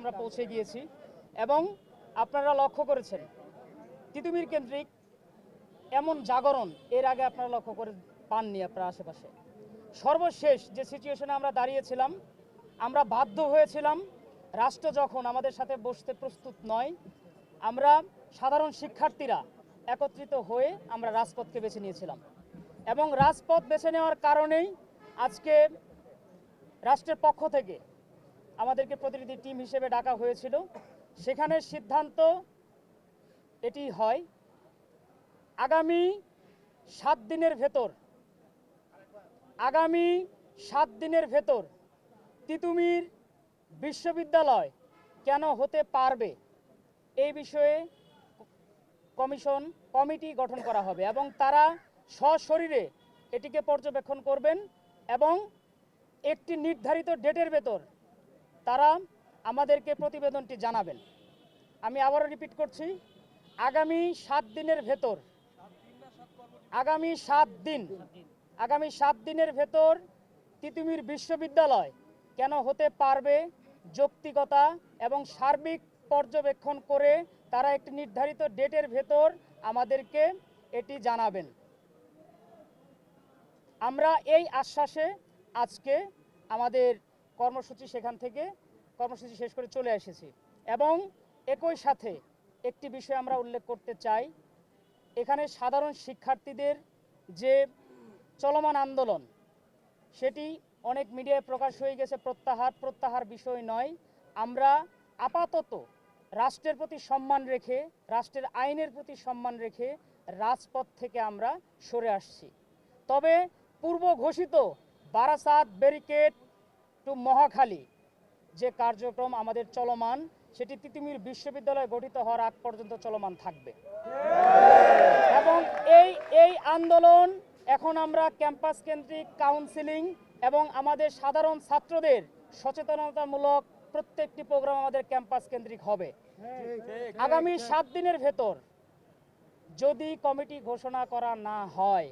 আমরা পৌঁছে গিয়েছি এবং আপনারা লক্ষ্য করেছেন, তিতুমির কেন্দ্রিক এমন জাগরণ এর আগে আপনারা লক্ষ্য করে পাননি আপনার আশেপাশে। সর্বশেষ যে সিচুয়েশনে আমরা দাঁড়িয়েছিলাম, আমরা বাধ্য হয়েছিলাম রাষ্ট্র যখন আমাদের সাথে বসতে প্রস্তুত নয়, আমরা সাধারণ শিক্ষার্থীরা একত্রিত হয়ে আমরা রাজপথকে বেছে নিয়েছিলাম এবং রাজপথ বেছে নেওয়ার কারণেই আজকে রাষ্ট্রের পক্ষ থেকে আমাদেরকে প্রতিনিধি টিম হিসেবে ডাকা হয়েছিল। সেখানে সিদ্ধান্ত এটি হয়, আগামী সাত দিনের ভেতর, আগামী সাত দিনের ভেতর তিতুমির বিশ্ববিদ্যালয় কেন হতে পারবে? এই বিষয়ে কমিশন, কমিটি গঠন করা হবে এবং তারা সশরীরে এটিকে পর্যবেক্ষণ করবেন এবং একটি নির্ধারিত ডেটের ভেতর তারা আমাদেরকে প্রতিবেদনটি জানাবেন। আমি আবারও রিপিট করছি, আগামী সাত দিনের ভেতর, আগামী সাত দিন, আগামী সাত দিনের ভেতর তিতুমির বিশ্ববিদ্যালয় কেন হতে পারবে যৌক্তিকতা এবং সার্বিক পর্যবেক্ষণ করে তারা একটি নির্ধারিত ডেটের ভেতর আমাদেরকে এটি জানাবেন। আমরা এই আশ্বাসে আজকে আমাদের কর্মসূচি সেখান থেকে কর্মসূচি শেষ করে চলে এসেছি। এবং একই সাথে একটি বিষয় আমরা উল্লেখ করতে চাই। এখানে সাধারণ শিক্ষার্থীদের যে চলমান আন্দোলন, সেটি অনেক মিডিয়ায় প্রকাশ হয়ে গেছে। প্রত্যাহার প্রত্যাহার বিষয় নয়। আমরা আপাতত রাষ্ট্রের প্রতি সম্মান রেখে, রাষ্ট্রের আইনের প্রতি সম্মান রেখে রাজপথ থেকে আমরা সরে আসছি। তবে পূর্ব ঘোষিত বারাসাত ব্যারিকেড টু মহাখালী যে কার্যক্রম আমাদের চলমান, সেটি তিতুমির বিশ্ববিদ্যালয় গঠিত হওয়ার আগ পর্যন্ত চলমান থাকবে। এবং এই এই আন্দোলন এখন আমরা ক্যাম্পাস কেন্দ্রিক কাউন্সিলিং এবং আমাদের সাধারণ ছাত্রদের সচেতনতামূলক প্রত্যেকটি প্রোগ্রাম আমাদের ক্যাম্পাস কেন্দ্রিক হবে। আগামী সাত দিনের ভেতর যদি কমিটি ঘোষণা করা না হয়,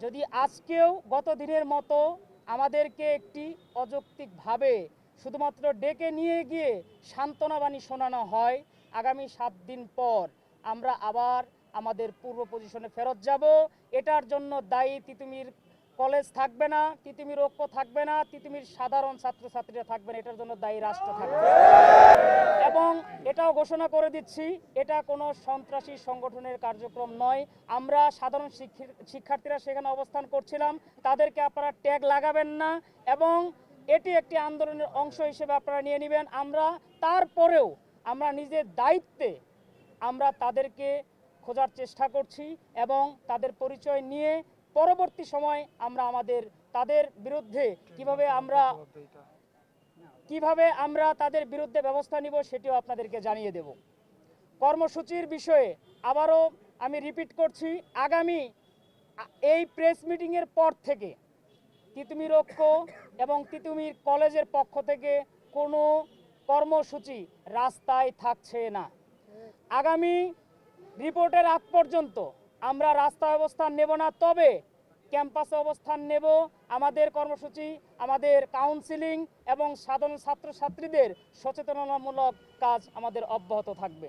যদি আজকেও গত দিনের মতো আমাদেরকে একটি অযৌক্তিকভাবে শুধুমাত্র ডেকে নিয়ে গিয়ে সান্ত্বনাবাণী শোনানো হয়। আগামী সাত দিন পর আমরা আবার আমাদের পূর্ব পজিশনে ফেরত যাব। এটার জন্য দায়ী তিতুমির কলেজ থাকবে না, তিতিমির ঐক্য থাকবে না, তিতিমির সাধারণ ছাত্রছাত্রীরা থাকবে না, এটার জন্য দায়ী রাষ্ট্র থাকবে। এবং এটাও ঘোষণা করে দিচ্ছি, এটা কোনো সন্ত্রাসী সংগঠনের কার্যক্রম নয়। আমরা সাধারণ শিক্ষি- শিক্ষার্থীরা সেখানে অবস্থান করছিলাম, তাদেরকে আপনারা ট্যাগ লাগাবেন না এবং এটি একটি আন্দোলনের অংশ হিসেবে আপনারা নিয়ে নেবেন। আমরা তারপরেও আমরা নিজের দায়িত্বে আমরা তাদেরকে খোঁজার চেষ্টা করছি এবং তাদের পরিচয় নিয়ে পরবর্তী সময় আমরা আমাদের, তাদের বিরুদ্ধে কীভাবে আমরা কীভাবে আমরা তাদের বিরুদ্ধে ব্যবস্থা নিব সেটিও আপনাদেরকে জানিয়ে দেব। কর্মসূচির বিষয়ে আবারও আমি রিপিট করছি, আগামী এই প্রেস মিটিংয়ের পর থেকে তিতুমির ঐক্য এবং তিতুমির কলেজের পক্ষ থেকে কোনো কর্মসূচি রাস্তায় থাকছে না। আগামী রিপোর্টের আগ পর্যন্ত আমরা রাস্তায় অবস্থান নেব না, তবে ক্যাম্পাসে অবস্থান নেব। আমাদের কর্মসূচি, আমাদের কাউন্সিলিং এবং সাধারণ ছাত্রছাত্রীদের সচেতনতামূলক কাজ আমাদের অব্যাহত থাকবে।